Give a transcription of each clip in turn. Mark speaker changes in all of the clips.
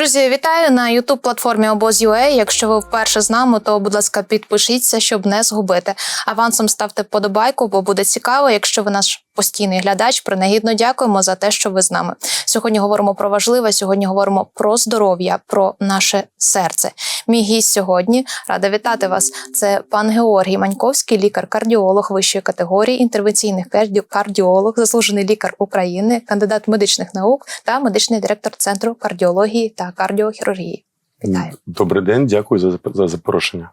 Speaker 1: Друзі, вітаю на youtube платформі Обоз.ua. Якщо ви вперше з нами, то будь ласка, підпишіться, щоб не згубити. Авансом ставте вподобайку, бо буде цікаво. Якщо ви наш постійний глядач, принагідно дякуємо за те, що ви з нами. Сьогодні говоримо про важливе. Сьогодні говоримо про здоров'я, про наше серце. Мій гість сьогодні рада вітати вас. Це пан Георгій Маньковський, лікар-кардіолог вищої категорії, інтервенційний карді- кардіолог, заслужений лікар України, кандидат медичних наук та медичний директор центру кардіології та кардіохірургії. Вітаю.
Speaker 2: Добрий день, дякую за, за запрошення.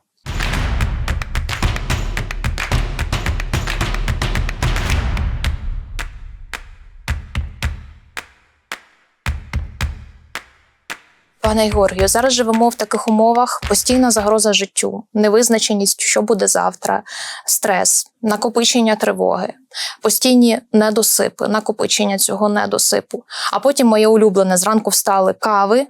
Speaker 1: Пане Георгію, зараз живемо в таких умовах: постійна загроза життю, невизначеність, що буде завтра, стрес, накопичення тривоги, постійні недосипи, накопичення цього недосипу. А потім моє улюблене зранку встали кави.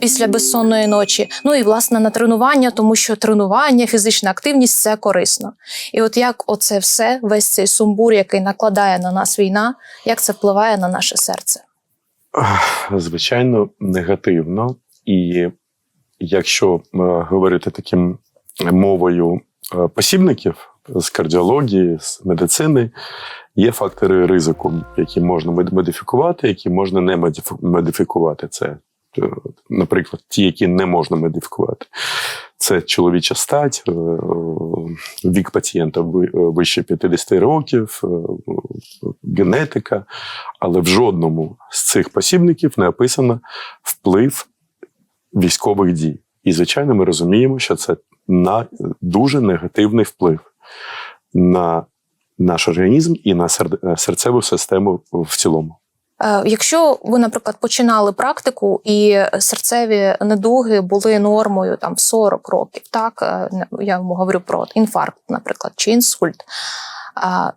Speaker 1: Після безсонної ночі, ну і власне на тренування, тому що тренування, фізична активність це корисно. І от як оце все, весь цей сумбур, який накладає на нас війна, як це впливає на наше серце?
Speaker 2: Звичайно, негативно. І якщо е, говорити таким мовою е, посібників з кардіології, з медицини, є фактори ризику, які можна модифікувати, які можна не модифікувати. Це, наприклад, ті, які не можна модифікувати. Це чоловіча стать, е, вік пацієнта е, вище 50 років, е, генетика, але в жодному з цих посібників не описано вплив військових дій. І, звичайно, ми розуміємо, що це на дуже негативний вплив на наш організм і на серцеву систему в цілому.
Speaker 1: Е, Якщо ви, наприклад, починали практику і серцеві недуги були нормою там в 40 років, так е, я вам говорю про інфаркт, наприклад, чи інсульт.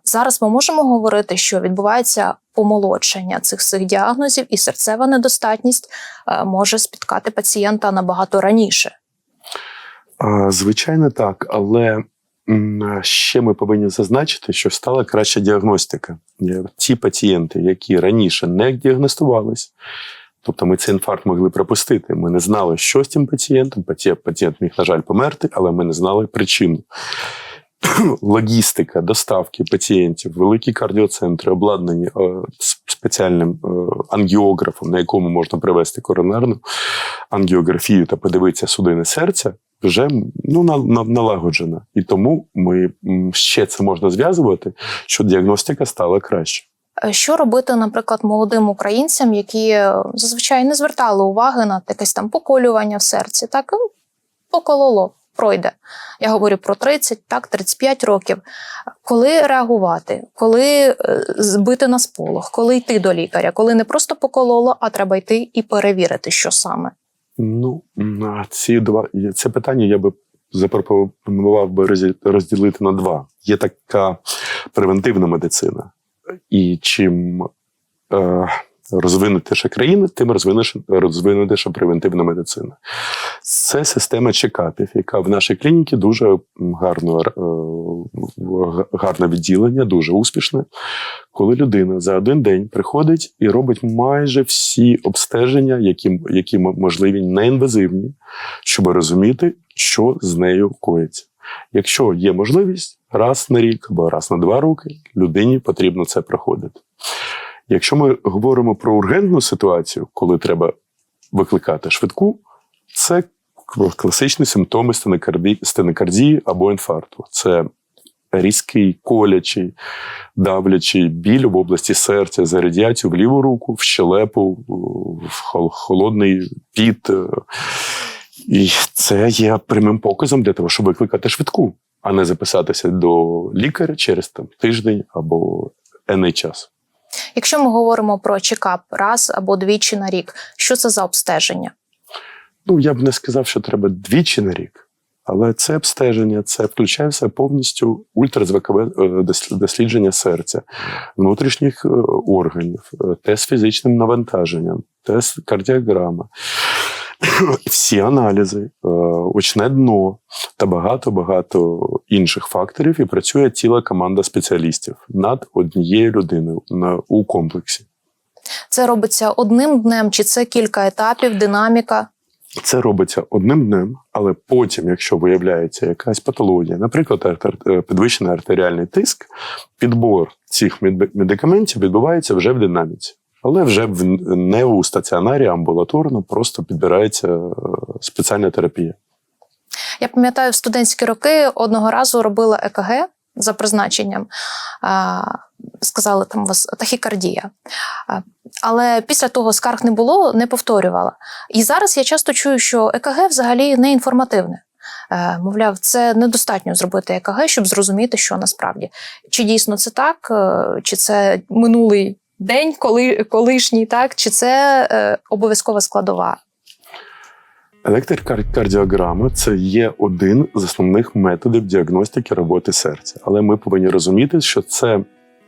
Speaker 1: Зараз ми можемо говорити, що відбувається помолодшення цих всіх діагнозів, і серцева недостатність е, може спіткати пацієнта набагато раніше.
Speaker 2: Звичайно, так, але ще ми повинні зазначити, що стала краща діагностика. Ті пацієнти, які раніше не діагностувались, тобто ми цей інфаркт могли пропустити. Ми не знали, що з цим пацієнтом. Пацієнт міг, на жаль, померти, але ми не знали причину. Логістика, доставки пацієнтів, великі кардіоцентри, обладнані е, спеціальним е, ангіографом, на якому можна привести коронарну ангіографію та подивитися судини серця, вже ну, на- на- налагоджена. І тому ми ще це можна зв'язувати, що діагностика стала краще.
Speaker 1: Е, Що робити, наприклад, молодим українцям, які е, зазвичай не звертали уваги на якесь там поколювання в серці, так покололо, пройде. Я говорю про 30, так, 35 років. Коли реагувати, коли е, збити на сполох, коли йти до лікаря, коли не просто покололо, а треба йти і перевірити, що саме.
Speaker 2: Ну, ці два це питання я би запропонував би розділити на два. Є така превентивна медицина, і чим е, розвинутіша країна, тим розвинутіша, розвинутіша превентивна медицина. Це система чекапів, яка в нашій клініці дуже гарно, е, гарне відділення, дуже успішне. Коли людина за один день приходить і робить майже всі обстеження, які, які можливі, неінвазивні, щоб розуміти, що з нею коїться. Якщо є можливість, раз на рік або раз на два роки людині потрібно це проходити. Якщо ми говоримо про ургентну ситуацію, коли треба викликати швидку, це класичні симптоми стенокардії, або інфаркту. Це різкий, колячий, давлячий біль в області серця за радіацію в ліву руку, в щелепу, в холодний піт. І це є прямим показом для того, щоб викликати швидку, а не записатися до лікаря через там, тиждень або енний час.
Speaker 1: Якщо ми говоримо про чекап раз або двічі на рік, що це за обстеження?
Speaker 2: Ну, я б не сказав, що треба двічі на рік, але це обстеження, це включає все повністю ультразвукове е, дослідження серця, внутрішніх е, органів, е, тест фізичним навантаженням, тест кардіограма. Всі аналізи, е, очне дно та багато-багато інших факторів, і працює ціла команда спеціалістів над однією людиною на, у комплексі.
Speaker 1: Це робиться одним днем, чи це кілька етапів, динаміка?
Speaker 2: Це робиться одним днем, але потім, якщо виявляється якась патологія, наприклад, артер- е, підвищений артеріальний тиск, підбор цих медикаментів відбувається вже в динаміці. Але вже не у стаціонарі, амбулаторно, просто підбирається е, спеціальна терапія.
Speaker 1: Я пам'ятаю, в студентські роки одного разу робила ЕКГ за призначенням. Сказали, там вас тахікардія. Але після того скарг не було, не повторювала. І зараз я часто чую, що ЕКГ взагалі не інформативне. Е, Мовляв, це недостатньо зробити ЕКГ, щоб зрозуміти, що насправді. Чи дійсно це так, е, чи це минулий день, коли, колишній, так, чи це е, обов'язкова складова?
Speaker 2: Електрокардіограма це є один з основних методів діагностики роботи серця. Але ми повинні розуміти, що це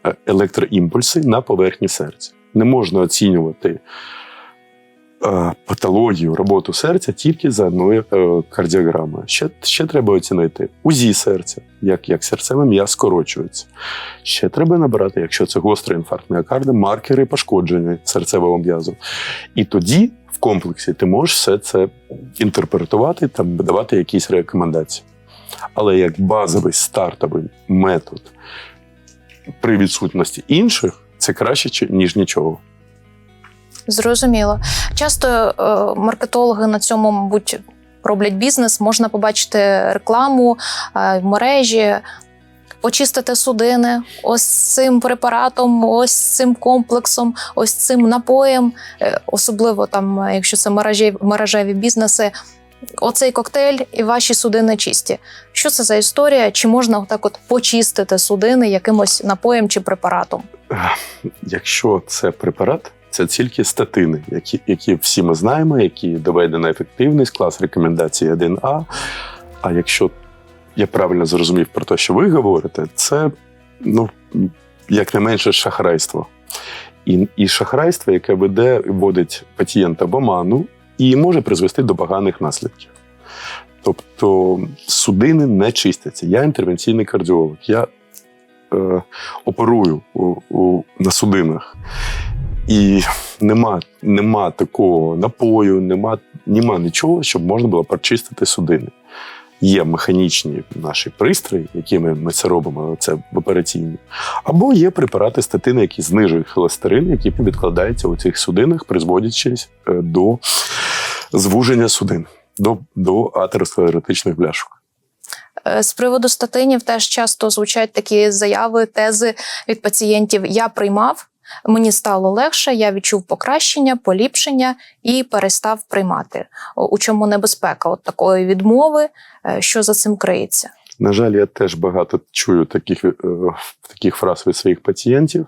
Speaker 2: е, електроімпульси на поверхні серця. Не можна оцінювати патологію роботу серця тільки за одною е, кардіограмою. Ще, ще треба оцінити УЗІ серця, як, як серцевий м'яз скорочується. Ще треба набрати, якщо це гострий інфаркт міокарда, маркери пошкодження серцевого м'язу. І тоді в комплексі ти можеш все це інтерпретувати та давати якісь рекомендації. Але як базовий стартовий метод при відсутності інших, це краще, ніж нічого.
Speaker 1: Зрозуміло. Часто е, маркетологи на цьому, мабуть, роблять бізнес. Можна побачити рекламу е, в мережі, почистити судини ось цим препаратом, ось цим комплексом, ось цим напоєм. Е, особливо там, якщо це мережеві, мережеві бізнеси. Оцей коктейль і ваші судини чисті. Що це за історія? Чи можна отак от почистити судини якимось напоєм чи препаратом?
Speaker 2: Якщо це препарат, це тільки статини, які, які всі ми знаємо, які доведена ефективність, клас рекомендації 1А. А якщо я правильно зрозумів про те, що ви говорите, це ну, як не менше шахрайство. І, і шахрайство, яке веде, вводить пацієнта в оману і може призвести до поганих наслідків. Тобто судини не чистяться. Я інтервенційний кардіолог. Я е, оперую у, у, на судинах. І нема, нема такого напою, нема, нема нічого, щоб можна було прочистити судини. Є механічні наші пристрої, якими ми це робимо, це в операційні. Або є препарати статини, які знижують холестерин, які відкладаються у цих судинах, призводячись е, до звуження судин, до, до атеросклеротичних бляшок.
Speaker 1: Е, З приводу статинів теж часто звучать такі заяви, тези від пацієнтів. Я приймав, мені стало легше, я відчув покращення, поліпшення і перестав приймати. У чому небезпека от такої відмови, Е, що за цим криється?
Speaker 2: На жаль, я теж багато чую таких, е, таких фраз від своїх пацієнтів.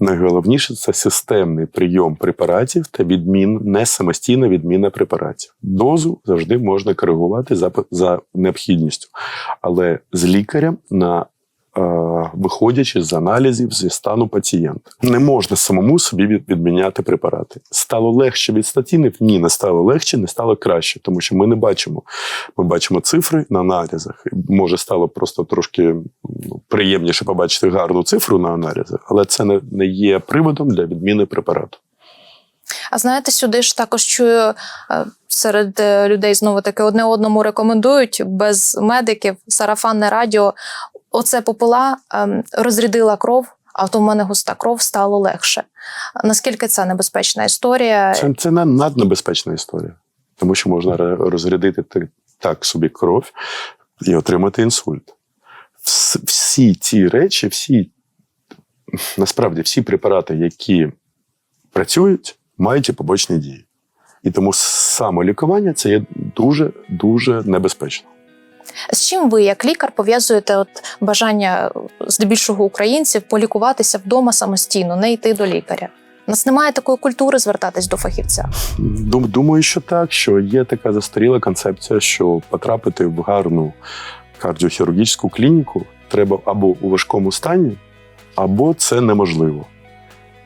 Speaker 2: Найголовніше це системний прийом препаратів та відмін, не самостійна відміна препаратів. Дозу завжди можна коригувати за, за необхідністю, але з лікарем на виходячи з аналізів зі стану пацієнта. Не можна самому собі відміняти препарати. Стало легше від статінів? Ні, не стало легше, не стало краще, тому що ми не бачимо. Ми бачимо цифри на аналізах. Може, стало просто трошки ну, приємніше побачити гарну цифру на аналізах, але це не, не є приводом для відміни препарату.
Speaker 1: А знаєте, сюди ж також чую е, серед е, людей знову таки одне одному рекомендують без медиків, сарафанне радіо. Оце попила, ем, розрядила кров, а то в мене густа кров стало легше. Наскільки це небезпечна історія?
Speaker 2: Це, це не- наднебезпечна історія, тому що можна розрядити так собі кров і отримати інсульт. Всі ці речі, всі насправді всі препарати, які працюють, мають і побочні дії. І тому самолікування це є дуже дуже небезпечно.
Speaker 1: З чим ви, як лікар, пов'язуєте от бажання е, здебільшого українців полікуватися вдома самостійно, не йти до лікаря? У нас немає такої культури звертатись до фахівця.
Speaker 2: Дум- Думаю, що так, що є така застаріла концепція, що потрапити в гарну кардіохірургічну клініку треба або у важкому стані, або це неможливо.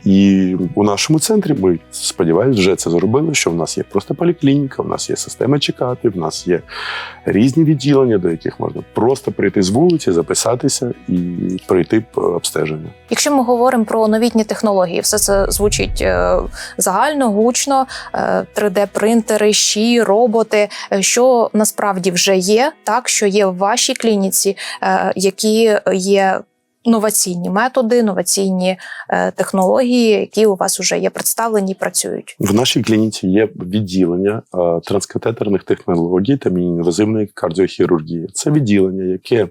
Speaker 2: І у нашому центрі ми сподіваюся, вже це зробили. Що в нас є просто поліклініка, в нас є система чекати, в нас є різні відділення, до яких можна просто прийти з вулиці, записатися і пройти обстеження.
Speaker 1: Якщо ми говоримо про новітні технології, все це звучить е, загально, гучно, е, 3D-принтери, щі, роботи, е, що насправді вже є, так що є в вашій клініці, е, які є новаційні методи, новаційні е, технології, які у вас вже є представлені і працюють.
Speaker 2: В нашій клініці є відділення е, транскатетерних технологій та міні-інвазивної кардіохірургії. Це відділення, яке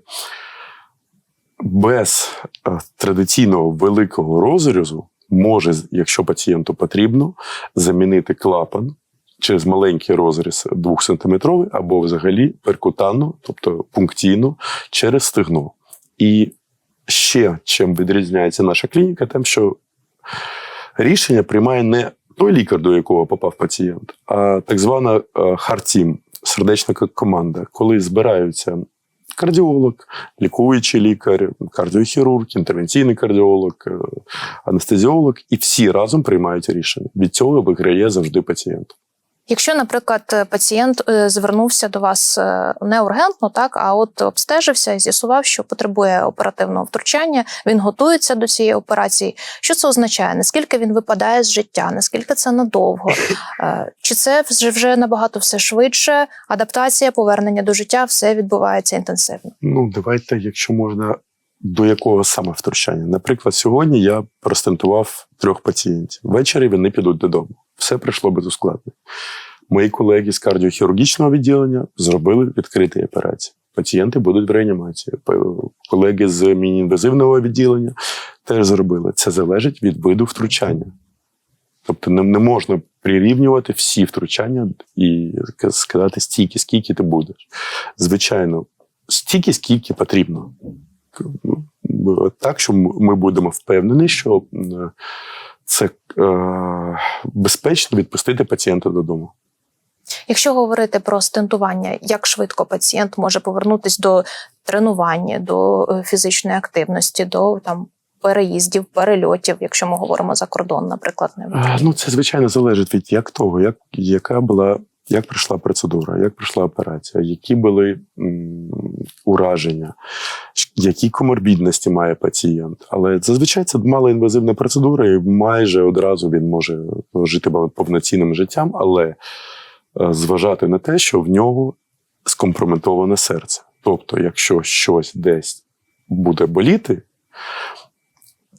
Speaker 2: без е, традиційного великого розрізу може, якщо пацієнту потрібно, замінити клапан через маленький розріз 2 см або взагалі перкутанно, тобто пунктійно, через стегно. І ще чим відрізняється наша клініка, тим, що рішення приймає не той лікар, до якого попав пацієнт, а так звана хартім, сердечна команда, коли збираються кардіолог, лікуючий лікар, кардіохірург, інтервенційний кардіолог, е, анестезіолог, і всі разом приймають рішення. Від цього виграє завжди пацієнт.
Speaker 1: Якщо, наприклад, пацієнт е, звернувся до вас е, не ургентно, так а от обстежився і з'ясував, що потребує оперативного втручання, він готується до цієї операції. Що це означає? Наскільки він випадає з життя? Наскільки це надовго? Е, Чи це вже вже набагато все швидше? Адаптація, повернення до життя, все відбувається інтенсивно.
Speaker 2: Ну, давайте, якщо можна, до якого саме втручання. Наприклад, сьогодні я простентував трьох пацієнтів. Ввечері вони підуть додому. Все пройшло без ускладнень. Мої колеги з кардіохірургічного відділення зробили відкриті операції. Пацієнти будуть в реанімації. Колеги з міні-інвазивного відділення теж зробили. Це залежить від виду втручання. Тобто не, можна прирівнювати всі втручання і сказати стільки, скільки ти будеш. Звичайно, стільки, скільки потрібно. Ну, Так, що ми будемо впевнені, що це е, безпечно відпустити пацієнта додому.
Speaker 1: Якщо говорити про стентування, як швидко пацієнт може повернутися до тренування, до е, фізичної активності, до там переїздів, перельотів, якщо ми говоримо за кордон, наприклад, не
Speaker 2: Е, Ну, це звичайно залежить від як того, як, яка була, як пройшла процедура, як пройшла операція, які були ураження, які коморбідності має пацієнт. Але зазвичай це малоінвазивна процедура, і майже одразу він може жити повноцінним життям, але е, зважати на те, що в нього скомпрометоване серце. Тобто, якщо щось десь буде боліти,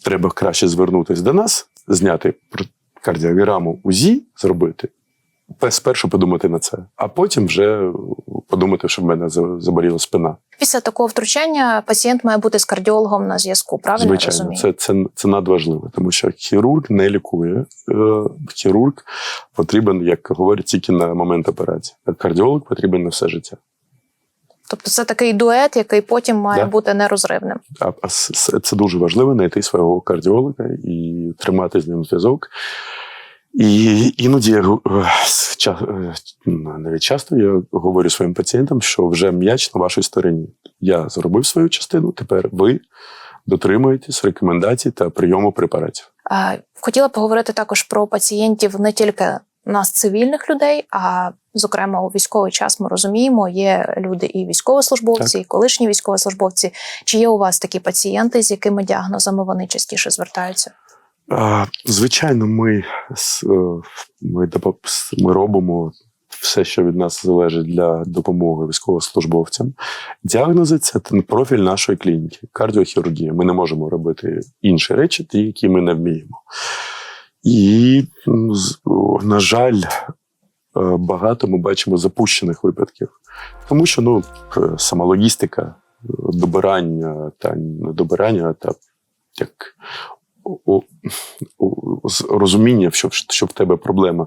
Speaker 2: треба краще звернутися до нас, зняти кардіограму УЗІ, зробити. Пе- Спершу подумати на це, а потім вже подумати, що в мене заболіла спина.
Speaker 1: Після такого втручання пацієнт має бути з кардіологом на зв'язку. Правильно я
Speaker 2: Звичайно,
Speaker 1: розумію?
Speaker 2: це, це, це надважливо, тому що хірург не лікує. Е, Хірург потрібен, як говорять, тільки на момент операції. А кардіолог потрібен на все життя.
Speaker 1: Тобто це такий дует, який потім має
Speaker 2: Да.
Speaker 1: бути нерозривним.
Speaker 2: А, це дуже важливо знайти свого кардіолога і тримати з ним зв'язок. І іноді я е, е, навіть часто я говорю своїм пацієнтам, що вже м'яч на вашій стороні. Я зробив свою частину, тепер ви дотримуєтесь рекомендацій та прийому препаратів.
Speaker 1: Хотіла поговорити також про пацієнтів не тільки нас, цивільних людей, а зокрема у військовий час ми розуміємо, є люди і військовослужбовці, і колишні військовослужбовці. Чи є у вас такі пацієнти, з якими діагнозами вони частіше звертаються?
Speaker 2: Звичайно, ми, е, ми, ми робимо все, що від нас залежить для допомоги військовослужбовцям. Діагнози це профіль нашої клініки, кардіохірургія. Ми не можемо робити інші речі, ті, які ми не вміємо. І, на жаль, е, багато ми бачимо запущених випадків, тому що ну, е, сама логістика, добирання та не добирання, та як розуміння, що, що в тебе проблема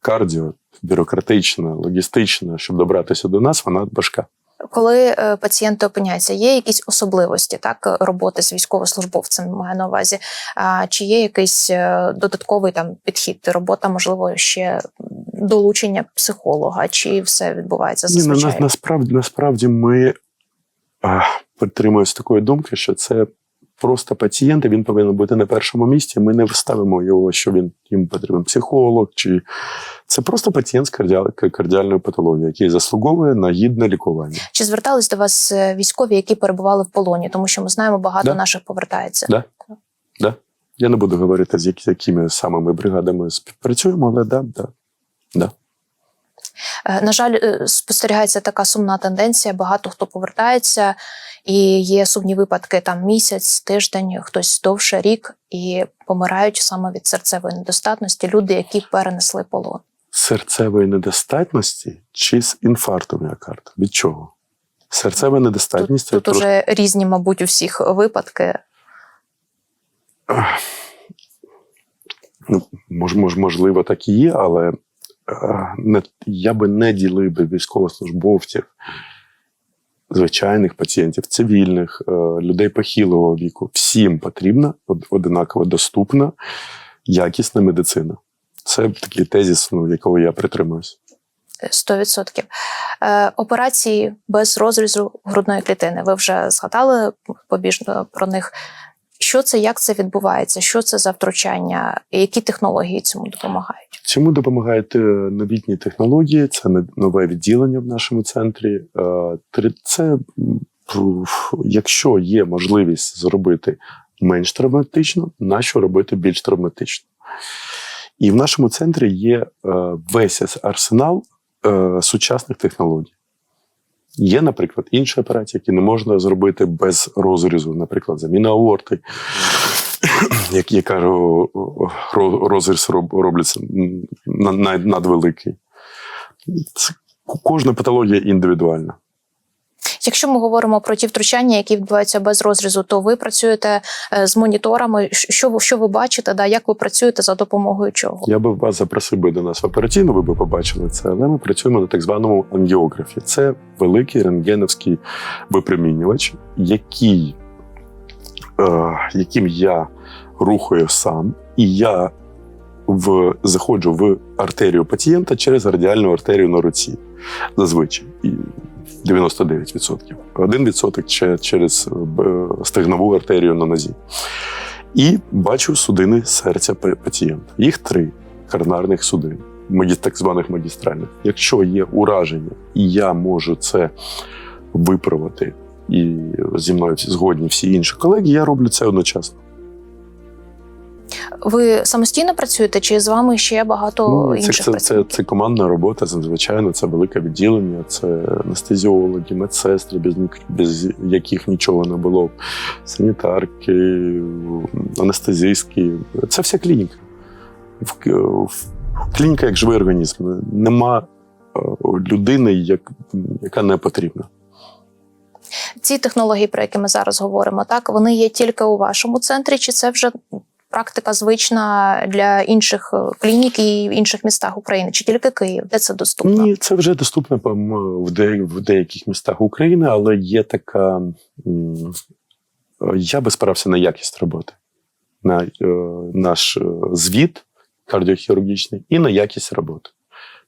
Speaker 2: кардіо, бюрократична, логістична, щоб добратися до нас, вона важка.
Speaker 1: Коли е, пацієнти опиняються, є якісь особливості так роботи з військовослужбовцем, маю на увазі. А чи є якийсь е, додатковий там підхід? Робота, можливо, ще долучення психолога, чи все відбувається
Speaker 2: Ні, на, на, насправді, насправді ми а, притримуємося такої думки, що це просто пацієнт, він повинен бути на першому місці. Ми не вставимо його, що він їм потрібен психолог, чи це просто пацієнт з кардіал- кардіальною патологією, який заслуговує на гідне лікування.
Speaker 1: Чи звертались до вас е, військові, які перебували в полоні? Тому що ми знаємо, багато
Speaker 2: Да.
Speaker 1: наших повертається.
Speaker 2: Да. Да. Я не буду говорити, з якими саме ми бригадами співпрацюємо, але да, да. Да.
Speaker 1: Е, На жаль, е, спостерігається така сумна тенденція. Багато хто повертається, і є сумні випадки там місяць, тиждень, хтось довше рік, і помирають саме від серцевої недостатності. Люди, які перенесли полон.
Speaker 2: Серцевої недостатності чи з інфарктом міокарда? Від чого? Серцева недостатність
Speaker 1: Тут, тут уже різні, мабуть, у всіх випадки.
Speaker 2: Ну, мож, мож, можливо, так і є, але я би не ділив би військовослужбовців, звичайних пацієнтів, цивільних, е, людей похилого віку. Всім потрібна од- одинаково доступна, якісна медицина. Це такий тезіс, ну, якого я притримуюся.
Speaker 1: 100%. Е, операції без розрізу грудної клітини. Ви вже згадали побіжно про них. Що це, як це відбувається? Що це за втручання? Які технології цьому допомагають?
Speaker 2: Цьому допомагають е, новітні технології, це нове відділення в нашому центрі. Е, Це, якщо є можливість зробити менш травматично, нащо робити більш травматично? І в нашому центрі є е, весь арсенал сучасних технологій. Є, наприклад, інші операції, які не можна зробити без розрізу, наприклад, заміна аорти, як я кажу, розріз робляться надвеликий. Кожна патологія індивідуальна.
Speaker 1: Якщо ми говоримо про ті втручання, які відбуваються без розрізу, то ви працюєте е, з моніторами. Що ви, що ви бачите? Да, як ви працюєте за допомогою чого?
Speaker 2: Я би вас запросив би до нас в операційну, ви б побачили це, але ми працюємо на так званому ангіографі. Це великий рентгеновський випромінювач, який, е, яким я рухаю сам, і я в, заходжу в артерію пацієнта через радіальну артерію на руці. Зазвичай. І 99%. 1% через е, стегнову артерію на нозі. І бачу судини серця пацієнта. Їх три коронарних судин, так званих магістральних. Якщо є ураження, і я можу це виправити, і зі мною згодні всі інші колеги, я роблю це одночасно.
Speaker 1: Ви самостійно працюєте, чи з вами ще багато
Speaker 2: Ну, це,
Speaker 1: інших
Speaker 2: це, це, це командна робота, це, звичайно, це велике відділення, це анестезіологи, медсестри, без, без яких нічого не було. б, Санітарки, анестезійські. Це вся клініка. В, клініка як живий організм. Нема е, людини, як, яка не потрібна.
Speaker 1: Ці технології, про які ми зараз говоримо, так вони є тільки у вашому центрі, чи це вже практика звична для інших е, клінік і в інших містах України, чи тільки Київ, де це доступно?
Speaker 2: Ні, це вже доступно в, де, в деяких містах України, але є така. Я би спирався на якість роботи, на е, наш е, звіт кардіохірургічний і на якість роботи.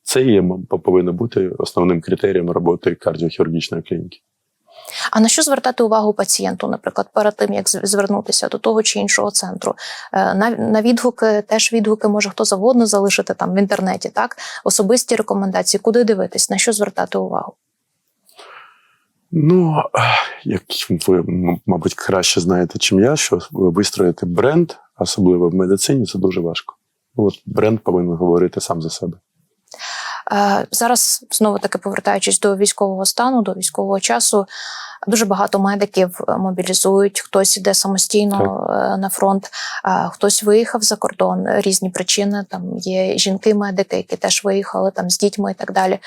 Speaker 2: Це є повинно бути основним критерієм роботи кардіохірургічної клініки.
Speaker 1: А на що звертати увагу пацієнту, наприклад, перед тим як звернутися до того чи іншого центру? Е, На, відгуки, теж відгуки може хто завгодно залишити там в інтернеті, так особисті рекомендації, куди дивитись, на що звертати увагу?
Speaker 2: Ну, е, як ви, мабуть, краще знаєте, чим я, що вистроїти бренд, особливо в медицині, це дуже важко. От бренд повинен говорити сам за себе.
Speaker 1: Е, Зараз знову таки повертаючись до військового стану, до військового часу. Дуже багато медиків е, мобілізують, хтось іде самостійно е, на фронт, хтось виїхав за кордон. Різні причини. Там є жінки-медики, які теж виїхали там з дітьми і так далі.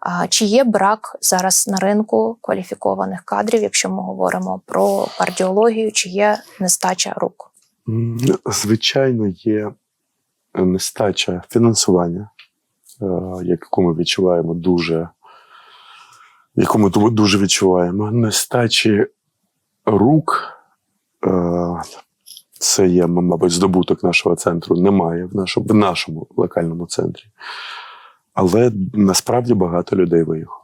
Speaker 1: А чи є брак зараз на ринку кваліфікованих кадрів, якщо ми говоримо про кардіологію, чи є нестача рук?
Speaker 2: Звичайно, є нестача фінансування, яку ми відчуваємо дуже, яку ми ду- дуже відчуваємо. Нестачі рук. е, Це є, мабуть, здобуток нашого центру. Немає в нашому, в нашому локальному центрі. Але насправді багато людей виїхало.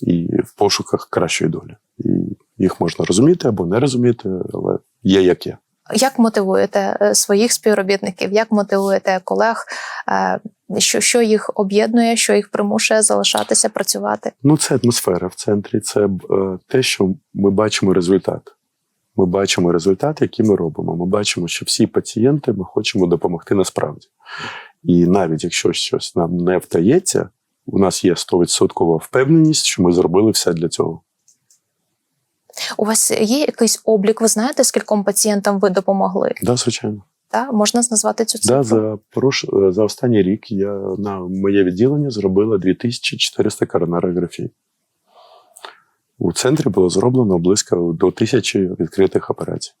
Speaker 2: І в пошуках кращої долі. І їх можна розуміти або не розуміти, але є як є.
Speaker 1: Як мотивуєте е, своїх співробітників? Як мотивуєте колег? Е, Що, що їх об'єднує, що їх примушує залишатися працювати?
Speaker 2: Ну, це атмосфера в центрі, це е, те, що ми бачимо результат. Ми бачимо результат, який ми робимо. Ми бачимо, що всі пацієнти ми хочемо допомогти насправді. І навіть якщо щось нам не вдається, у нас є 100% впевненість, що ми зробили все для цього.
Speaker 1: У вас є якийсь облік? Ви знаєте, скільком пацієнтам ви допомогли?
Speaker 2: Да, звичайно.
Speaker 1: Та можна назвати цю цифру?
Speaker 2: Да, за, прош... за останній рік я на моє відділення зробила 2400 коронарографій. У центрі було зроблено близько до тисячі відкритих операцій.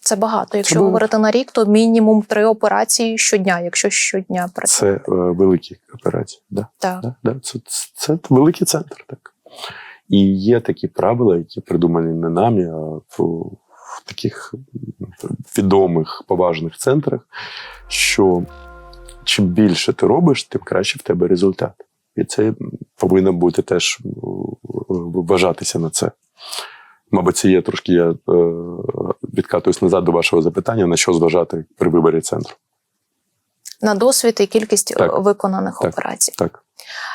Speaker 1: Це багато. Якщо
Speaker 2: багато.
Speaker 1: говорити на рік, то мінімум три операції щодня, якщо щодня працює.
Speaker 2: Це е, великі операції. Да,
Speaker 1: Так.
Speaker 2: да, да. Це, це, це великий центр. Так. І є такі правила, які придумані не нами, а в, в таких відомих, поважних центрах, що чим більше ти робиш, тим краще в тебе результат. І це повинно бути теж вважатися на це. Мабуть, це є трошки я е, відкатуюсь назад до вашого запитання, на що зважати при виборі центру.
Speaker 1: На досвід і кількість
Speaker 2: Так.
Speaker 1: е, виконаних
Speaker 2: Так.
Speaker 1: операцій.
Speaker 2: Так.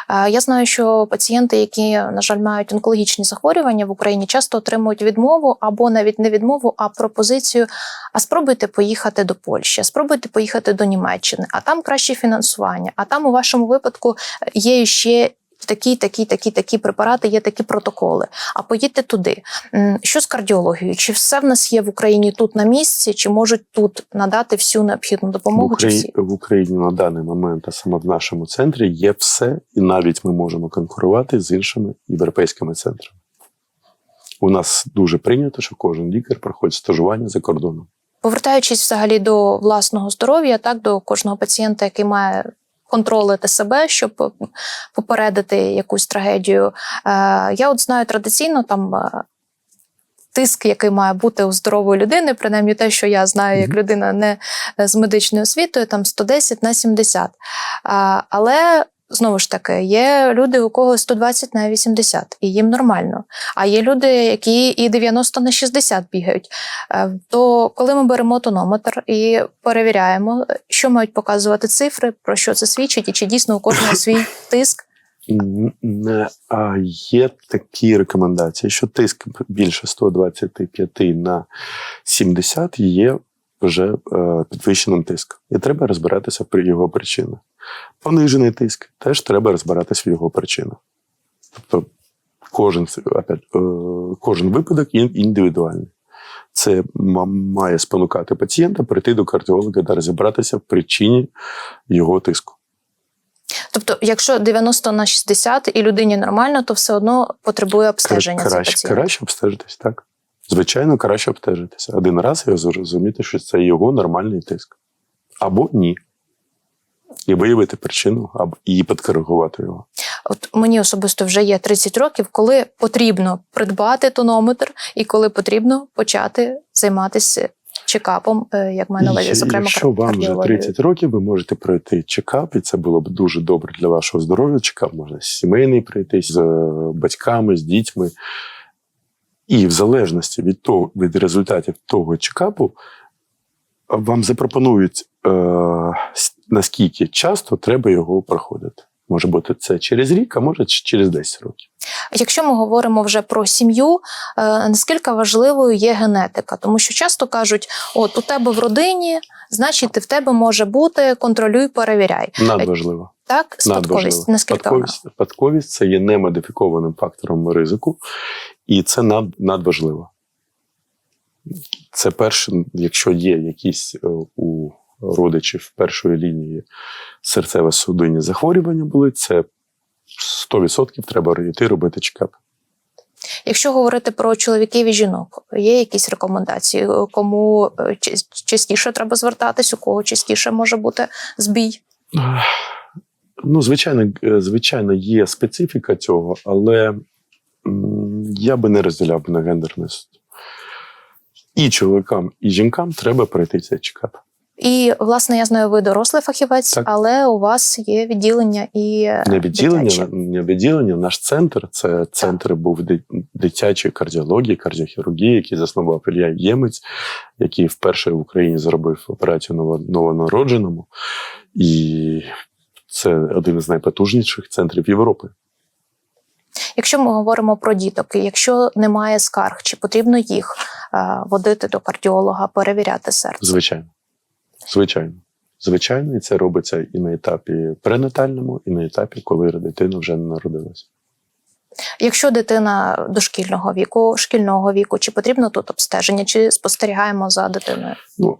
Speaker 1: Е, Я знаю, що пацієнти, які, на жаль, мають онкологічні захворювання в Україні, часто отримують відмову або навіть не відмову, а пропозицію: а спробуйте поїхати до Польщі, а спробуйте поїхати до Німеччини, а там краще фінансування. А там у вашому випадку є ще. Такі, такі, такі, такі препарати, є такі протоколи. А поїдьте туди. Що з кардіологією? Чи все в нас є в Україні тут на місці, чи можуть тут надати всю необхідну
Speaker 2: В,
Speaker 1: допомогу? Чи всі?
Speaker 2: в Україні на даний момент, а саме в нашому центрі, є все, і навіть ми можемо конкурувати з іншими європейськими центрами. У нас дуже прийнято, що кожен лікар проходить стажування за кордоном.
Speaker 1: Повертаючись взагалі до власного здоров'я, так до кожного пацієнта, який має контролити себе, щоб попередити якусь трагедію. Е, я от знаю традиційно там. е, Тиск, який має бути у здорової людини, принаймні те, що я знаю як людина не е, з медичною освітою, там 110 на 70. А, але знову ж таки, є люди, у кого 120 на 80, і їм нормально. А є люди, які і 90 на 60 бігають. Е, То коли ми беремо тонометр і перевіряємо, що мають показувати цифри, про що це свідчить, і чи дійсно у кожного свій тиск.
Speaker 2: Не, А є такі рекомендації, що тиск більше 125 на 70 є вже е, підвищеним тиском. І треба розбиратися при його причинах. Понижений тиск теж треба розбиратися в його причинах. Тобто кожен, опять, е, кожен випадок індивідуальний. Це має спонукати пацієнта прийти до кардіолога та розібратися в причині його тиску.
Speaker 1: Тобто, якщо 90 на 60 і людині нормально, то все одно потребує обстеження.
Speaker 2: краще, краще обстежитись, так. Звичайно, краще обстежитися. Один раз і зрозуміти, що це його нормальний тиск. Або ні. І виявити причину, або і підкоригувати його.
Speaker 1: От мені особисто вже є 30 років, коли потрібно придбати тонометр і коли потрібно почати займатися чекапом, е, як має увазі, зокрема
Speaker 2: Якщо вам вже
Speaker 1: кардіологією.
Speaker 2: 30 років, ви можете пройти чекап, і це було б дуже добре для вашого здоров'я. Чекап можна сімейний пройти з е, батьками, з дітьми. І в залежності від того, від результатів того чекапу, вам запропонують, е, наскільки часто треба його проходити. Може бути це через рік, а може через 10 років.
Speaker 1: Якщо ми говоримо вже про сім'ю, е, наскільки важливою є генетика? Тому що часто кажуть: от у тебе в родині, значить, в тебе може бути контролюй, перевіряй.
Speaker 2: Надважливо.
Speaker 1: Так, спадковість. Наскільки?
Speaker 2: Спадковість, спадковість це є немодифікованим фактором ризику, і це над, надважливо. Це перше, якщо є якісь е, у родичів першої лінії серцево-судинні захворювання були, це 100% треба йти робити чекап.
Speaker 1: Якщо говорити про чоловіків і жінок, є якісь рекомендації, кому е, частіше треба звертатись, у кого частіше може бути збій?
Speaker 2: Ну, звичайно, е, звичайно, є специфіка цього, але м, я би не розділяв на гендерність. І чоловікам, і жінкам треба пройти цей чекап.
Speaker 1: І власне я знаю, ви дорослий фахівець,
Speaker 2: Так.
Speaker 1: але у вас є відділення і
Speaker 2: Не відділення,
Speaker 1: дитяче.
Speaker 2: не відділення. Наш центр це центр був дитячої кардіології, кардіохірургії, який заснував Ілля Ємець, який вперше в Україні зробив операцію новонародженому. І це один із найпотужніших центрів Європи.
Speaker 1: Якщо ми говоримо про діток, якщо немає скарг, чи потрібно їх е, водити до кардіолога, перевіряти серце?
Speaker 2: Звичайно. Звичайно. Звичайно, і це робиться і на етапі пренатальному, і на етапі, коли дитина вже не народилася.
Speaker 1: Якщо дитина дошкільного віку, шкільного віку, чи потрібно тут обстеження, чи спостерігаємо за дитиною?
Speaker 2: Ну,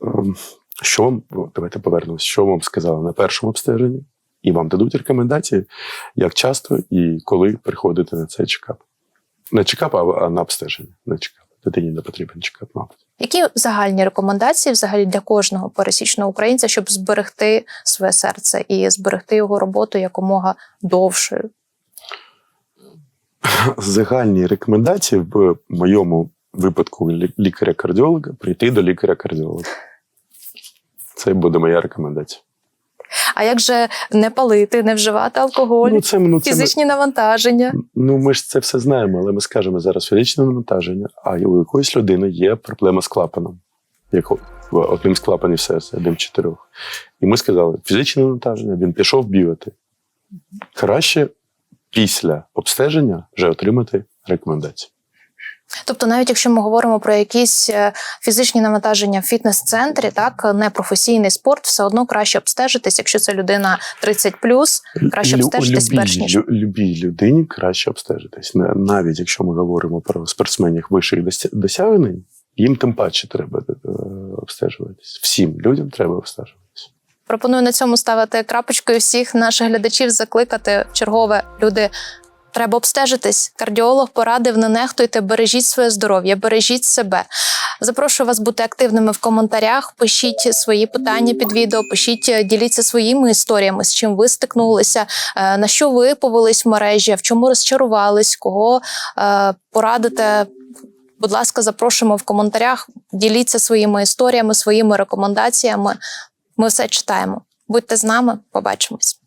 Speaker 2: ем, що вам, давайте повернемось, що вам сказали на першому обстеженні, і вам дадуть рекомендації, як часто і коли приходити на цей чекап. Не чекап, а на обстеження. Не чекап. Дитині не потрібен чекап, мабуть.
Speaker 1: Які загальні рекомендації взагалі для кожного пересічного українця, щоб зберегти своє серце і зберегти його роботу якомога довшою?
Speaker 2: Загальні рекомендації в моєму випадку лікаря-кардіолога прийти до лікаря-кардіолога. Це буде моя рекомендація.
Speaker 1: А як же не палити, не вживати алкоголь,
Speaker 2: Ну, це, ну, це ми-
Speaker 1: фізичні навантаження?
Speaker 2: Ну, ми ж це все знаємо, але ми скажемо зараз фізичне навантаження, а у якоїсь людини є проблема з клапаном. Як одним з клапанів серця, одним з чотирьох. І ми сказали, фізичне навантаження, він пішов бігати. Краще після обстеження вже отримати рекомендації.
Speaker 1: Тобто, навіть якщо ми говоримо про якісь е, фізичні навантаження в фітнес-центрі, так не професійний спорт, все одно краще обстежитись, якщо це людина 30 краще обстежитись
Speaker 2: любій,
Speaker 1: перш ніж
Speaker 2: любій людині краще обстежитись. Навіть якщо ми говоримо про спортсменів вищих дося- досягнень, їм тим паче треба е, обстежуватись. Всім людям треба обстежуватись.
Speaker 1: пропоную на цьому ставити крапочку і всіх наших глядачів закликати чергове люди. Треба обстежитись. Кардіолог порадив, не нехтуйте, бережіть своє здоров'я, бережіть себе. Запрошую вас бути активними в коментарях. Пишіть свої питання під відео, пишіть, е, діліться своїми історіями, з чим ви стикнулися, е, на що ви повелись в мережі, в чому розчарувались, кого е, порадите. Будь ласка, запрошуємо в коментарях. Діліться своїми історіями, своїми рекомендаціями. Ми все читаємо. Будьте з нами, побачимось.